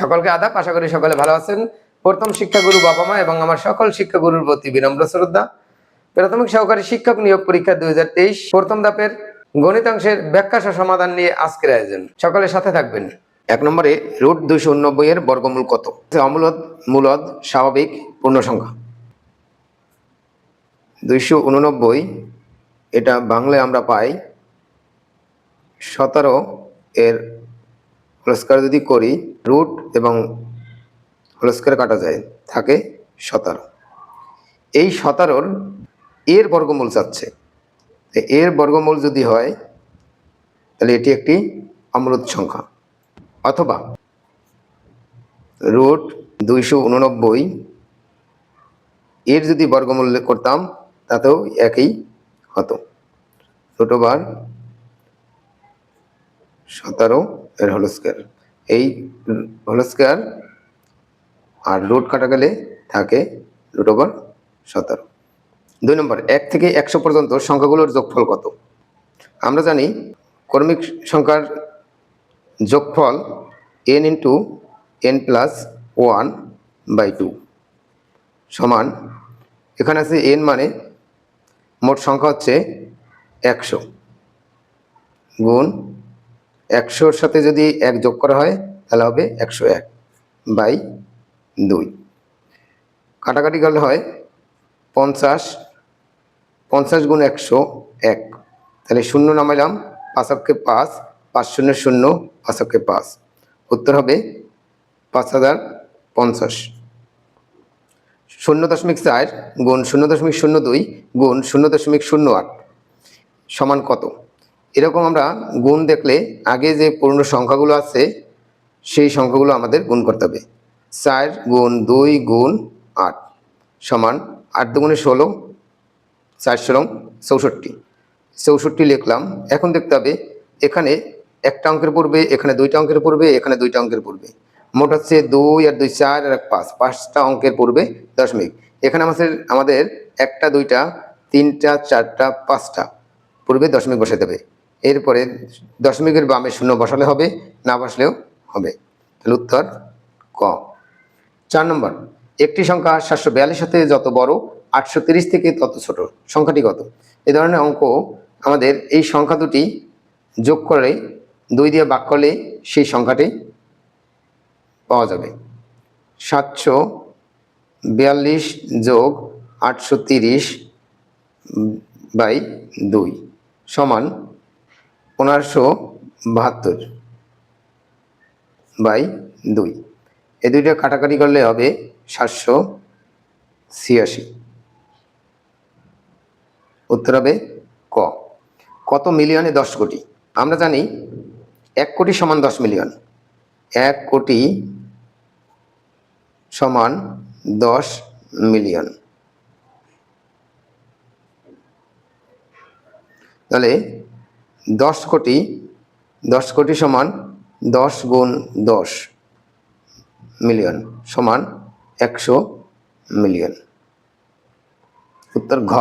সকলকে আদাব। আশা করি সকলে ভালো আছেন। প্রথম শিক্ষাগুরু বাবা মা এবং আমার সকল শিক্ষাগুরুর প্রতি বিনম্র শ্রদ্ধা। প্রাথমিক সহকারী শিক্ষক নিয়োগ পরীক্ষা দু হাজার তেইশ। প্রথম ধাপের গণিতাংশের ব্যাখ্যা সমাধান নিয়ে আজকের আয়োজন। সকলের সাথে থাকবেন। এক নম্বরে রুট দুইশো উনব্বই এর বর্গমূল কত? অমূলদ, মূলদ, স্বাভাবিক পূর্ণ সংখ্যা দুইশো উননব্বই এটা বাংলায় আমরা পাই। সতেরো এর পুরস্কার যদি করি রুট এবং হোলস্কার কাটা যায়, থাকে সতেরো। এই সতেরোর এর বর্গমূল চাচ্ছে এর বর্গমূল যদি হয়, তাহলে এটি একটি অমৃত সংখ্যা। অথবা রুট দুইশো উননব্বই, এর যদি বর্গমূল করতাম, তাতেও একই হতো। রুট ওভার সতেরো এর হোল স্কোয়ার এই হোল স্কোয়ার আর রুট কাটা গেলে থাকে রুট ওভার সতেরো। দুই নম্বর, এক থেকে একশো পর্যন্ত সংখ্যাগুলোর যোগফল কত? আমরা জানি কর্মিক সংখ্যার যোগফল N into N plus one by two সমান, এখানে আছে এন মানে মোট সংখ্যা হচ্ছে একশো গুণ একশোর সাথে যদি এক যোগ করা হয়, তাহলে হবে একশো এক বাই দুই। কাটাকাটি গেলে হয় পঞ্চাশ পঞ্চাশ গুণ একশো এক। তাহলে শূন্য নামাইলাম পাঁচকে পাঁচ পাঁচ শূন্য শূন্য পাঁচকে পাঁচ। উত্তর হবে পাঁচ হাজার পঞ্চাশ। শূন্য দশমিক চার গুণ শূন্য দশমিক শূন্য দুই গুণ শূন্য দশমিক শূন্য আট সমান কত? এরকম আমরা গুণ দেখলে আগে যে পূর্ণ সংখ্যাগুলো আছে, সেই সংখ্যাগুলো আমাদের গুণ করতে হবে। চার গুণ দুই গুণ আট সমান আট দুগুণে ষোলো, চার ষোলো চৌষট্টি। চৌষট্টি লিখলাম, এখন দেখতে হবে এখানে একটা অঙ্কের পড়বে এখানে দুইটা অঙ্কের পড়বে এখানে দুইটা অঙ্কের পড়বে মোট হচ্ছে দুই আর দুই চার আর এক পাঁচ, পাঁচটা অঙ্কের পড়বে দশমিক। এখানে আমাদের আমাদের একটা, দুইটা, তিনটা, চারটা, পাঁচটা পূর্বে দশমিক বসাতে হবে। এরপরে দশমিকের বামে শূন্য বসালে হবে, না বসলেও হবে। তাহলে উত্তর ক। চার নম্বর, একটি সংখ্যা সাতশো বিয়াল্লিশ সাথে যত বড়, আটশো তিরিশ থেকে তত ছোট। সংখ্যাটি কত? এ ধরনের অঙ্ক আমাদের এই সংখ্যা দুটি যোগ করে দুই দিয়ে বাক করলে সেই সংখ্যাটি পাওয়া যাবে। সাতশো বিয়াল্লিশ যোগ আটশো তিরিশ বাই দুই সমান পনেরোশো বাহাত্তর বাই দুই। এ দুইটা কাটাকাটি করলে হবে সাতশো ছিয়াশি। উত্তর হবে ক। কত মিলিয়নে দশ কোটি? আমরা জানি এক কোটি সমান দশ মিলিয়ন। এক কোটি সমান দশ মিলিয়ন। তাহলে দশ কোটি দশ কোটি সমান দশ গুণ দশ মিলিয়ন সমান একশো মিলিয়ন। উত্তর ঘ।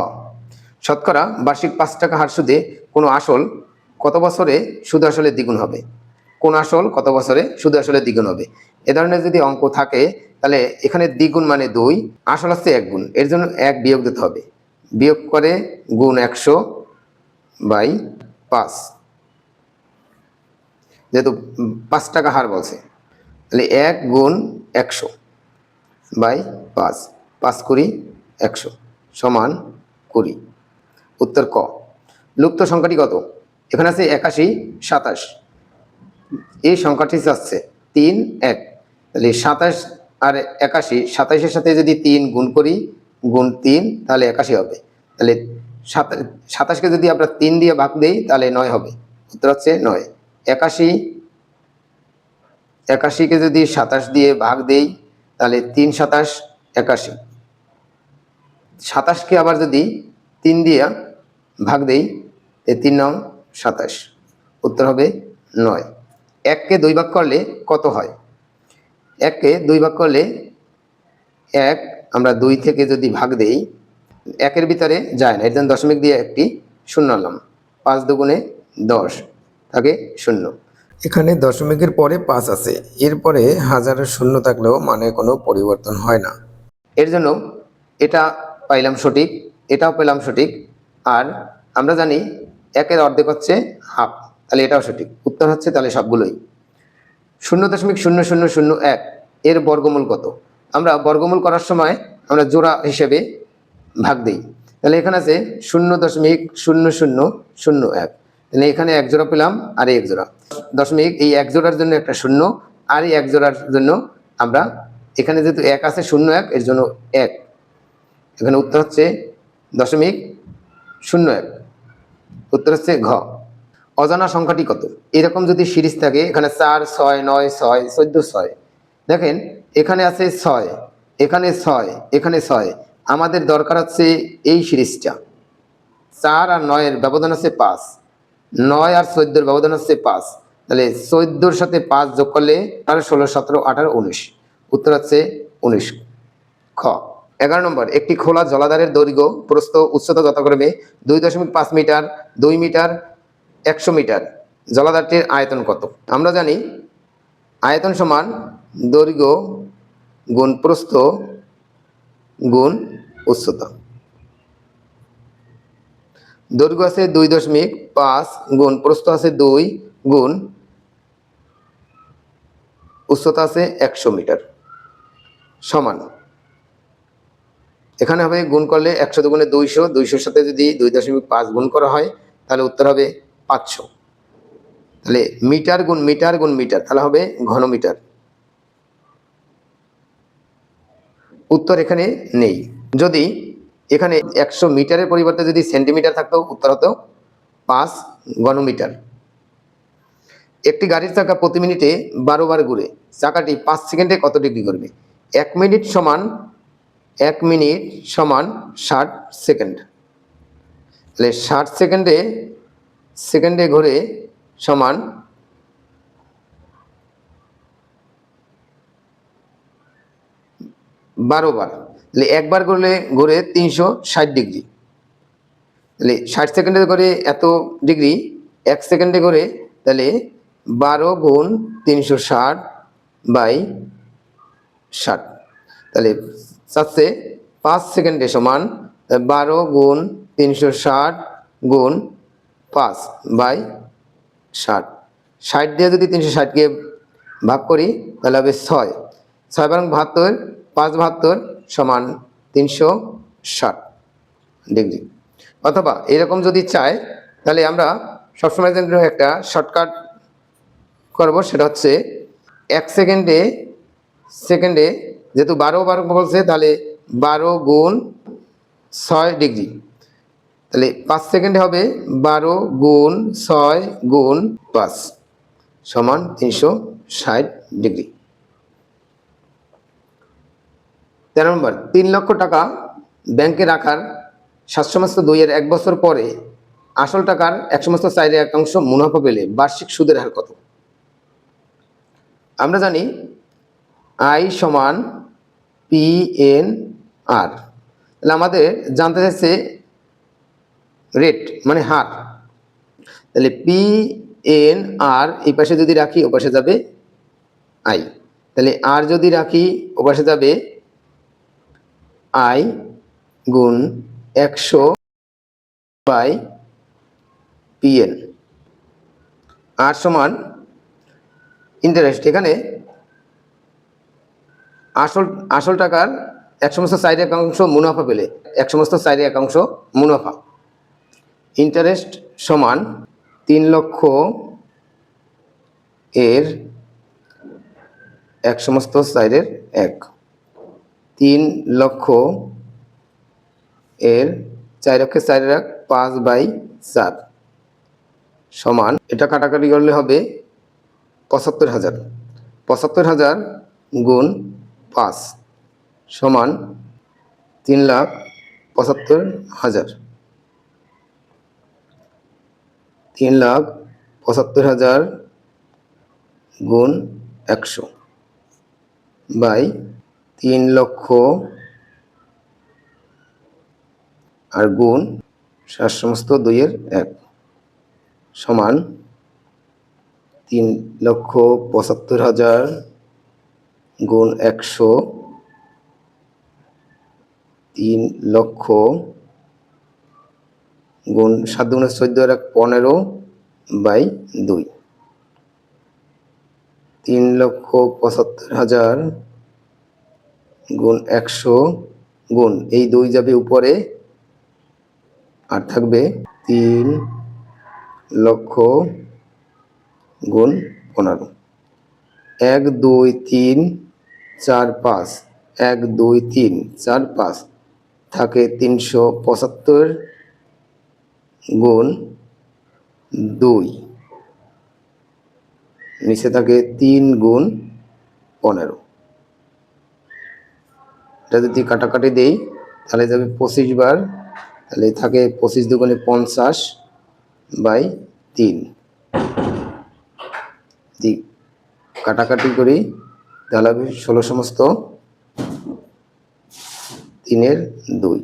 শতকরা বার্ষিক পাঁচ টাকা হার সুদে কোনো আসল কত বছরে সুদ আসলে দ্বিগুণ হবে? কোন আসল কত বছরে সুদ আসলে দ্বিগুণ হবে? এ ধরনের যদি অঙ্ক থাকে, তাহলে এখানে দ্বিগুণ মানে দুই, আসল হচ্ছে এক গুণ। এর জন্য এক বিয়োগ দিতে হবে। বিয়োগ করে গুণ একশো বাই পাঁচ। যেহেতু পাঁচ টাকা হার বলছে, তাহলে এক গুণ একশো বাই পাঁচ। পাঁচ কুড়ি একশো সমান কুড়ি। উত্তর ক। লুপ্ত সংখ্যাটি কত? এখানে আছে একাশি, সাতাশ। এই সংখ্যাটি চাচ্ছে তিন, এক। তাহলে সাতাশ আর একাশি, সাতাশের সাথে যদি তিন গুণ করি, গুণ তিন, তাহলে একাশি হবে। তাহলে সাতাশকে যদি আমরা তিন দিয়ে ভাগ দিই, তাহলে নয় হবে। উত্তর হচ্ছে নয়। একাশি, একাশিকে যদি সাতাশ দিয়ে ভাগ দেই, তাহলে তিন সাতাশ, একাশি। সাতাশকে আবার যদি তিন দিয়ে ভাগ দেই তিন নং সাতাশ। উত্তর হবে নয়। এককে দুই ভাগ করলে কত হয়? এককে দুই ভাগ করলে এক, আমরা দুই থেকে যদি ভাগ দেই একের ভিতরে যায় না। এর জন্য দশমিক দিয়ে একটি শূন্য আনলাম পাঁচ দুগুণে দশ থাকে শূন্য। এখানে দশমিকের পরে পাঁচ আছে। এরপরে হাজারের শূন্য থাকলেও মানে কোনো পরিবর্তন হয় না। এর জন্য এটা পাইলাম সঠিক, এটাও পেলাম সঠিক। আর আমরা জানি একের অর্ধেক হচ্ছে হাফ। তাহলে এটাও সঠিক। উত্তর হচ্ছে তাহলে সবগুলোই। শূন্য দশমিক শূন্য শূন্য শূন্য এক, এর বর্গমূল কত? আমরা বর্গমূল করার সময় আমরা জোড়া হিসেবে ভাগ দেই। তাহলে এখানে আছে শূন্য দশমিক শূন্য শূন্য শূন্য এক। তাহলে এখানে এক জোড়া পেলাম, আর এক জোড়া। দশমিক এই এক জোড়ার জন্য একটা শূন্য, আর এই এক জোড়ার জন্য আমরা এখানে যেহেতু এক আছে শূন্য এক, এর জন্য এক। এখানে উত্তর হচ্ছে দশমিক শূন্য এক। উত্তর হচ্ছে ঘ। অজানা সংখ্যাটি কত? এরকম যদি সিরিজ থাকে, এখানে চার, ছয়, নয়, ছয়, চোদ্দ, ছয়। দেখেন, এখানে আছে ছয়, এখানে ছয় এখানে ছয় আমাদের দরকার হচ্ছে এই সিরিজটা। চার আর নয়ের ব্যবধান হচ্ছে পাঁচ। নয় আর চোদ্দোর ব্যবধান হচ্ছে পাঁচ। তাহলে চোদ্দোর সাথে পাঁচ যোগ করলে আঠারো ষোলো, সতেরো, আঠারো, উনিশ। উত্তর হচ্ছে উনিশ। খ। এগারো নম্বর, একটি খোলা জলাধারের দৈর্ঘ্য প্রস্থ উচ্চতা যথাক্রমে দুই দশমিক পাঁচ মিটার, দুই মিটার, একশো মিটার। জলাধারটির আয়তন কত? আমরা জানি আয়তন সমান দৈর্ঘ্য গুণ প্রস্থ গুণ উচ্চতা। দৈর্ঘ্য আছে দুই দশমিক পাঁচ গুণ, প্রস্থ আছে দুই গুণ, উচ্চতা আছে একশো মিটার। সমান। এখানে হবে গুণ করলে একশো দুগুণে দুইশো, দুইশোর সাথে যদি দুই দশমিক পাঁচ গুণ করা হয়, তাহলে উত্তর হবে পাঁচশো। তাহলে মিটার গুণ মিটার গুণ মিটার, তাহলে হবে ঘনমিটার। উত্তর এখানে নেই। যদি এখানে একশো মিটারের পরিবর্তে যদি সেন্টিমিটার থাকতো, উত্তর হতো পাঁচ ঘনমিটার। একটি গাড়ির চাকা প্রতি মিনিটে বারো বার ঘুরে, চাকাটি পাঁচ সেকেন্ডে কত ডিগ্রি করবে? এক মিনিট সমান, এক মিনিট সমান ষাট সেকেন্ড। তাহলে ষাট সেকেন্ডে সেকেন্ডে ঘুরে সমান বারো বার। তাহলে একবার করলে ঘুরে তিনশো ষাট ডিগ্রি। তাহলে ষাট সেকেন্ডে করে এত ডিগ্রি, এক সেকেন্ডে করে তাহলে বারো গুণ তিনশো ষাট বাই ষাট। তাহলে চাচ্ছে পাঁচ সেকেন্ডে সমান বারো গুণ তিনশো ষাট গুণ পাঁচ বাই ষাট। ষাট দিয়ে যদি তিনশো ষাটকে ভাগ করি, তাহলে হবে ছয়। ছয় বারং বাহাত্তর, পাঁচ বাহাত্তর সমান তিনশো ষাট ডিগ্রি। অথবা এরকম যদি চায়, তাহলে আমরা সবসময় জন্য একটা শর্টকাট করব, সেটা হচ্ছে এক সেকেন্ডে সেকেন্ডে যেহেতু বারো বারো বলছে, তাহলে বারো গুণ ছয় ডিগ্রি। তাহলে পাঁচ সেকেন্ডে হবে বারো গুণ ছয় গুণ পাঁচ সমান তিনশো ষাট ডিগ্রি। তেরো নম্বর, তিন লক্ষ টাকা ব্যাংকে রাখার সাত সমস্ত দুইয়ের এক বছর পরে আসল টাকার এক সমস্ত চাইরে একাংশ মুনাফা পেলে বার্ষিক সুদের হার কত? আমরা জানি আই সমান পি এন আর। তাহলে আমাদের জানতে চাইছে রেট মানে হার। তাহলে পি এন আর এই পাশে যদি রাখি, ও পাশে যাবে আই। তাহলে আর যদি রাখি, ও পাশে যাবে আই গুণ একশো বাই পিএন। আর সমান ইন্টারেস্ট এখানে আসল আসল টাকার এক সমস্ত চাইর একাংশ মুনাফা পেলে, এক সমস্ত চাইর একাংশ মুনাফা। ইন্টারেস্ট সমান তিন লক্ষ এর এক সমস্ত চাইরের এক। তিন লক্ষ এর চার লক্ষের চারের এক পাঁচ বাই চার সমান, এটা কাটাকাটি করলে হবে পঁচাত্তর হাজার। পঁচাত্তর হাজার গুণ পাঁচ সমান তিন লাখ পঁচাত্তর হাজার। তিন লাখ পঁচাত্তর হাজার গুণ একশো বাই তিন লক্ষ আর গুণ সাত সমস্ত দুইয়ের এক সমান তিন লক্ষ পঁচাত্তর হাজার গুণ একশো তিন লক্ষ গুণ সাত দুগুণে চোদ্দ এক পনেরো বাই দুই। তিন লক্ষ পঁচাত্তর হাজার গুণ একশো গুণ। এই দুই যাবে উপরে। আর থাকবে তিন লক্ষ গুণ পনেরো। এক, দুই, তিন, চার, পাঁচ। এক, দুই, তিন, চার, পাঁচ। থাকে তিনশো পঁচাত্তর গুণ দুই। নিচে থাকে তিন গুণ পনেরো। এটা যদি কাটাকাটি দেই, তাহলে যাবে পঁচিশ বার, তাহলে থাকে পঁচিশ দুগুণে পঞ্চাশ বাই তিন। যদি কাটাকাটি করি, তাহলে হবে ষোলো সমস্ত তিনের দুই।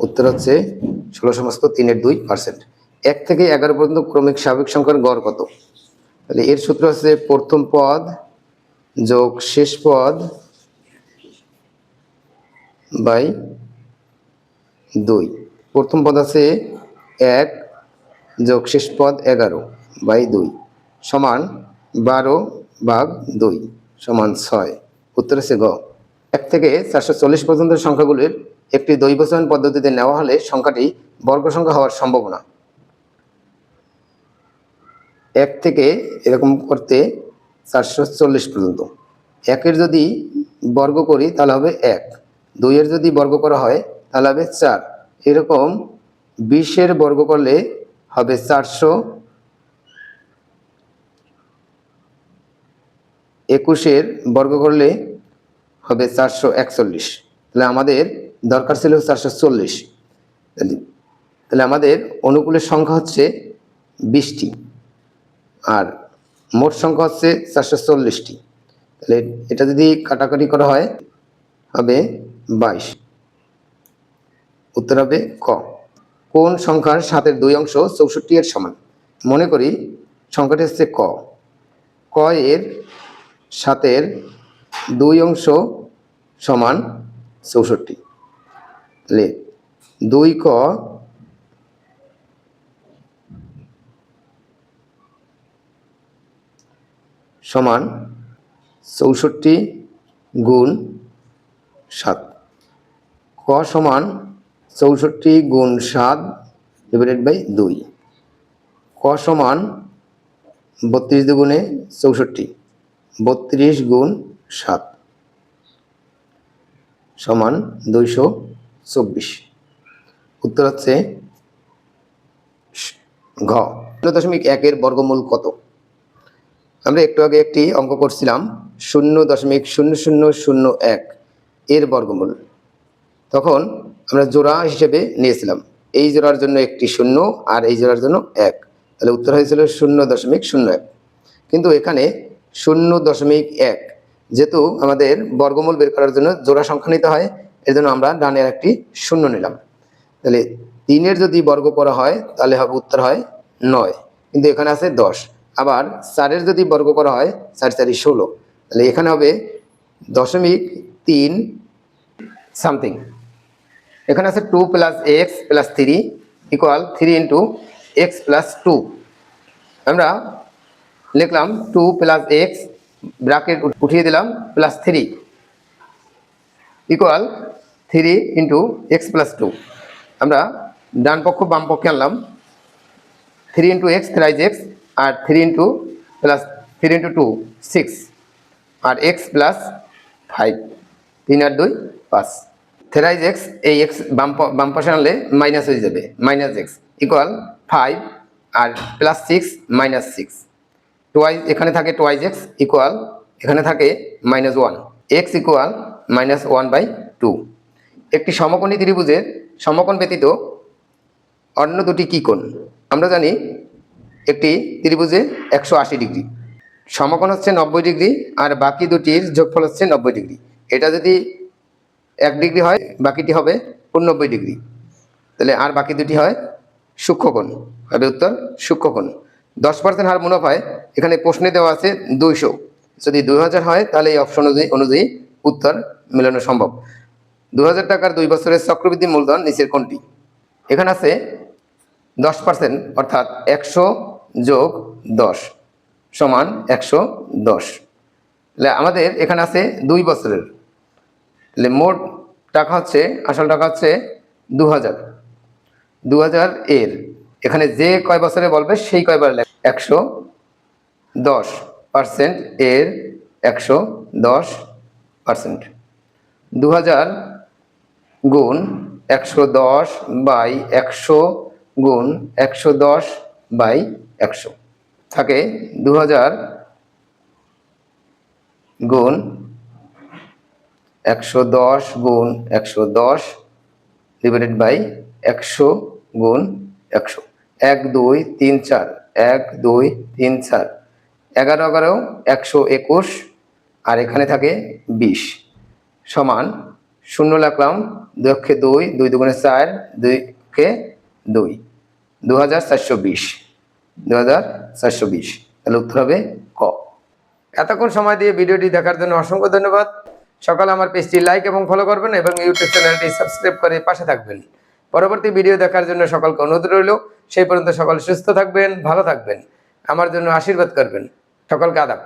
উত্তর হচ্ছে ষোলো সমস্ত তিনের দুই পার্সেন্ট। এক থেকে এগারো পর্যন্ত ক্রমিক স্বাভাবিক সংখ্যার গড় কত? তাহলে এর সূত্র হচ্ছে প্রথম পদ যোগ শেষ পদ বাই দুই। প্রথম পদ আছে এক যোগ শেষ পদ এগারো, বাই দুই। সমান বারো ভাগ দুই, সমান ছয়। উত্তর আছে গ। এক থেকে চারশো চল্লিশ পর্যন্ত সংখ্যাগুলির একটি দৈবচয়ন পদ্ধতিতে নেওয়া হলে সংখ্যাটি বর্গ সংখ্যা হওয়ার সম্ভাবনা। এক থেকে এরকম করতে চারশো চল্লিশ পর্যন্ত। একের যদি বর্গ করি তাহলে হবে এক। দুইয়ের যদি বর্গ করা হয়, তাহলে হবে চার। এরকম বিশের বর্গ করলে হবে চারশো একুশের বর্গ করলে হবে চারশো একচল্লিশ। তাহলে আমাদের দরকার ছিল চারশো চল্লিশ। তাহলে আমাদের অনুকূলের সংখ্যা হচ্ছে বিশটি। আর মোট সংখ্যা হচ্ছে চারশো চল্লিশটি। তাহলে এটা যদি কাটাকাটি করা হয়, হবে বাইশ। উত্তর হবে ক। কোন সংখ্যার সাতের দুই অংশ চৌষট্টি এর সমান? মনে করি সংখ্যাটি হচ্ছে ক। ক এর সাতের দুই অংশ সমান চৌষট্টি। তাহলে দুই ক সমান চৌষট্টি গুণ সাত। ক সমান চৌষট্টি গুণ সাত ডিভাইডেড বাই দুই। ক সমান বত্রিশ দুগুণে চৌষট্টি, বত্রিশ গুণ সাত সমান দুইশো চব্বিশ। উত্তর হচ্ছে ঘ। শূন্য দশমিক একের বর্গমূল কত? আমরা একটু আগে একটি অঙ্ক করছিলাম, শূন্য দশমিক শূন্য শূন্য শূন্য এক এর বর্গমূল। তখন আমরা জোড়া হিসেবে নিয়েছিলাম। এই জোড়ার জন্য একটি শূন্য আর এই জোড়ার জন্য এক। তাহলে উত্তর হয়েছিল শূন্য দশমিক শূন্য এক। কিন্তু এখানে শূন্য দশমিক এক যেহেতু আমাদের বর্গমূল বের করার জন্য জোড়া সংখ্যা নিতে হয়, এর জন্য আমরা ডানের একটি শূন্য নিলাম। তাহলে তিনের যদি বর্গ করা হয়, তাহলে হবে উত্তর হয় নয়। কিন্তু এখানে আছে দশ। আবার চারের যদি বর্গ করা হয়, চার চারি ষোলো। তাহলে এখানে হবে দশমিক তিন সামথিং। এখানে আছে two plus X plus three equal three into X plus two আমরা লিখলাম টু প্লাস এক্স ব্রাকেট উঠিয়ে দিলাম plus three equal three into X plus two আমরা ডান পক্ষ বাম পক্ষে আনলাম। Three into X thrice X আর three into plus three into two six আর এক্স প্লাস ফাইভ তিন আর দুই, পাঁচ। থ্রাইজ এক্স, এই এক্স বাম বাম পাশে আনলে মাইনাস হয়ে যাবে। মাইনাস এক্স ইকুয়াল ফাইভ আর plus six minus six twice এখানে থাকে টোয়াইজ এক্স ইকুয়াল এখানে থাকে minus one X equal minus one by two একটি সমকোণী ত্রিভুজের সমকোণ ব্যতীত অন্য দুটি কী কোণ? আমরা জানি একটি ত্রিভুজে একশো আশি ডিগ্রি। সমকোণ হচ্ছে নব্বই ডিগ্রি আর বাকি দুটির যোগফল হচ্ছে নব্বই ডিগ্রি। এটা যদি ডিগ্রি হয়, বাকিটি হবে উননব্বই ডিগ্রি। তাহলে আর বাকি দুটি হয় সূক্ষ্মকোণ। হবে উত্তর সূক্ষ্মকোণ। দশ পার্সেন্ট হার মুনাফায় এখানে প্রশ্নে দেওয়া আছে দুইশো। যদি দুই হাজার হয়, তাহলে এই অপশন অনুযায়ী অনুযায়ী উত্তর মেলানো সম্ভব। দু হাজার টাকার দুই বছরের চক্রবৃদ্ধি মূলধন নিচের কোনটি? এখানে আছে দশ পার্সেন্ট অর্থাৎ একশো যোগ দশ সমান একশো দশ। আমাদের এখানে আছে দুই বছরের তাহলে মোট টাকা হচ্ছে, আসল টাকা হচ্ছে দু হাজার দু হাজার এর। এখানে যে কয় বছরে বলবে সেই কয়বার লেখ। একশো দশ পার্সেন্ট এর একশো দশ পার্সেন্ট দু হাজার গুণ একশো দশ বাই একশো গুণ একশো দশ বাই একশো। থাকে দু হাজার গুণ একশো দশ গুণ একশো দশ ডিভাইডেড বাই একশো গুণ একশো। এক, দুই, তিন, চার। এক, দুই, তিন, চার। এগারো এগারো, একশো একুশ। আর এখানে থাকে বিশ। সমান শূন্য রাখলাম দুই অক্ষে দুই দুই দুগুণে চার দুই কে দুই। দু হাজার চারশো বিশ। দু হাজার চারশো বিশ। তাহলে উত্তর হবে ক। এতক্ষণ সময় দিয়ে ভিডিওটি দেখার জন্য অসংখ্য ধন্যবাদ। সকালে আমার পেজটি লাইক এবং ফলো করবেন এবং ইউটিউব চ্যানেলটি সাবস্ক্রাইব করে পাশে থাকবেন। পরবর্তী ভিডিও দেখার জন্য সকলকে অনুরোধ রইল। সেই পর্যন্ত সকল সুস্থ থাকবেন, ভালো থাকবেন। আমার জন্য আশীর্বাদ করবেন। সকলকে আদাব।